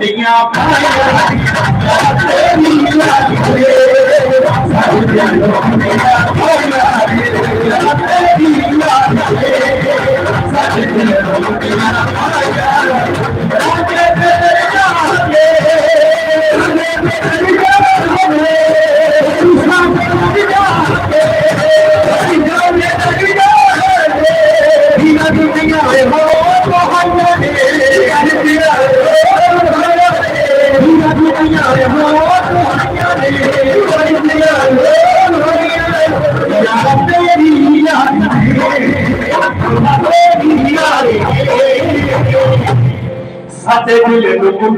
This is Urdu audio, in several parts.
命呀，命呀，命呀！命呀，命呀！命呀！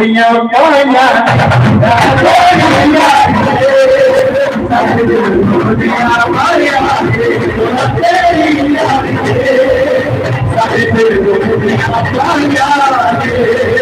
minha manhã, da minha manhã, da minha manhã, da minha manhã, da minha manhã, da minha manhã, da minha manhã, da minha manhã, da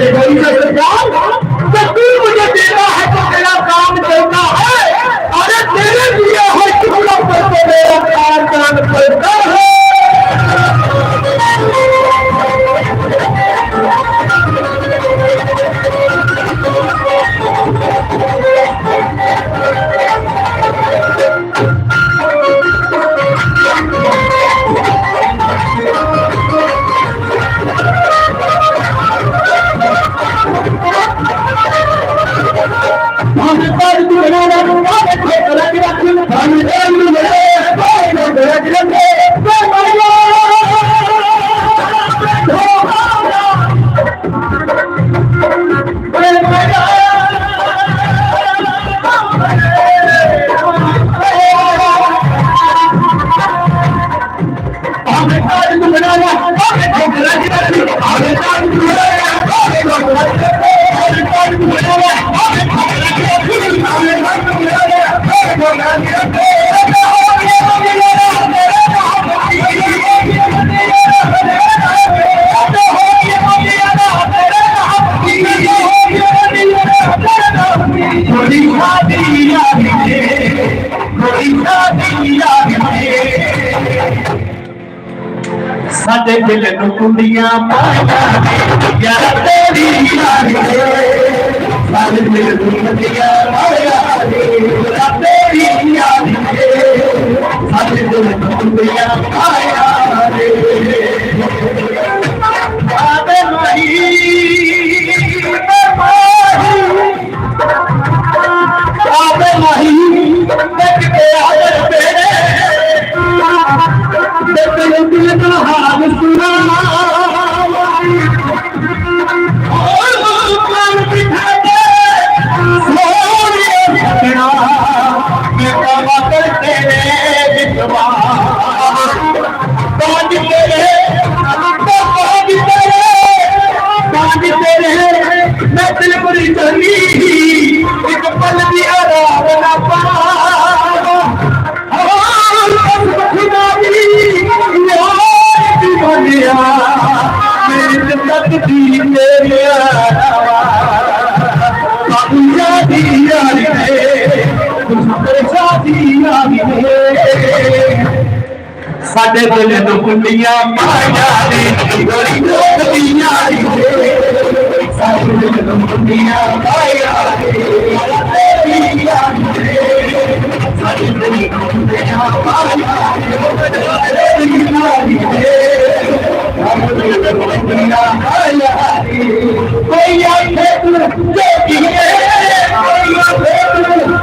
Everybody take the ball. دل نکنیاں پاہتا ہے یا تیری ہی آگے سارے دل نکنیاں پاہتا ہے۔ ਸਾਡੇ ਦਿਲ ਨੂੰ ਕੁੰਡੀਆਂ ਪਾਇਆ ਨੇ ਗੋਰੀ ਲੋਕਦੀਆਂ ਨੇ ਸਾਡੇ ਦਿਲ ਨੂੰ ਕੁੰਡੀਆਂ ਪਾਇਆ ਨੇ ਤੇਰੀ ਯਾਦ ਨੇ ਸਾਡੇ ਦਿਲ ਨੂੰ ਕੁੰਡੀਆਂ ਪਾਇਆ ਨੇ ਤੇਰੀ ਯਾਦ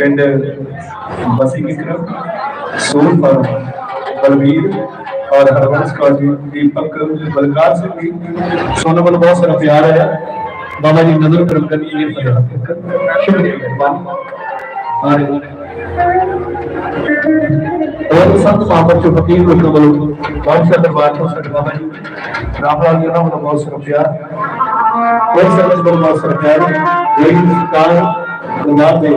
and uh, Basi Vikram, soon for Balveer اور ہرونس کا دیپک بلکار سے بھی سونا بل بہت سارا پیار ہے بابا جی نظر کرم کرنی یہ فضا شکریہ اور اور سنت محبت جو فقیر کو قبول بہت سارا دربار ہو سکتا بابا جی. رام لال جی جناب بہت سارا پیار. اور سنت بہت سارا پیار. یہی کار گزار دے.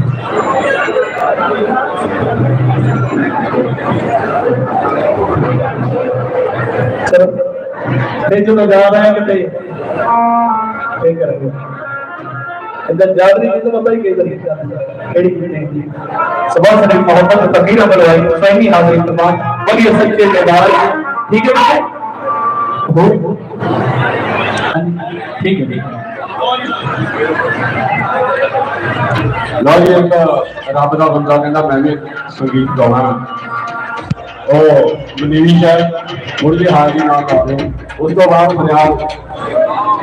جو جا رہا ہے ٹھیک ہے لو جی ایک رب کا بندہ کہنا میں بھی سنگیت گاؤں وہ منیری شہر مڑ کے ہار کے نام کرتے ہیں۔ اس کو بعد پنجاب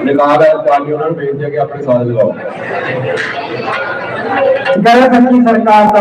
نکال ہے، تاکہ انہوں نے بھیج دیا کہ اپنے سارے لگاؤ سرکار کا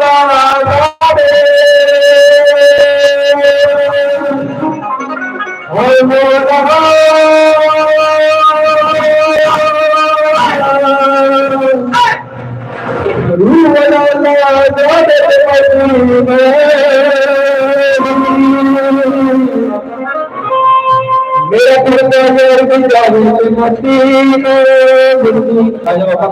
ਮੇਰਾ ਪੁੱਤਰ ਮੇਰੀ ਪੰਜਾਬੀ ਮੱਤੀ ਗੁਰੂ ਆ ਜਾਓ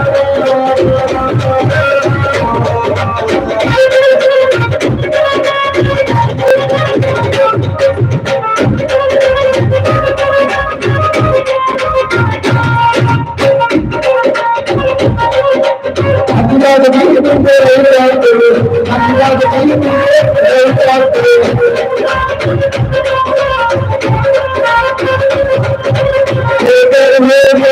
அல்லாத கையத்திற்கு எழுதாது அல்லாத கையத்திற்கு எழுதாது மேலும்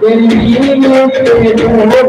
Then you. need to know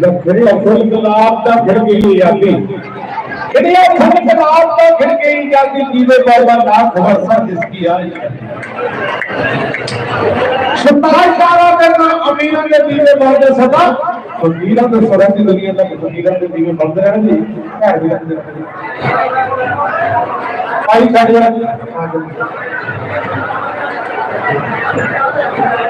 کھڑی اکھوں انقلاب دا پھر گئی جاتی کھڑی اکھوں انقلاب دا پھر گئی جاتی جیوے بار بار نہ خبر سا جس کی آئی۔ شتاہ شارہ کرنا امیرہ کے جیوے بار دے سدا تو میرہ تو سرہ جی دنیا تھا کہ میرہ کے جیوے بار دے رہا جی پائی کھڑی رہا جی پائی کھڑی رہا جی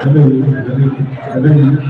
علي علي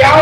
ಯಾವ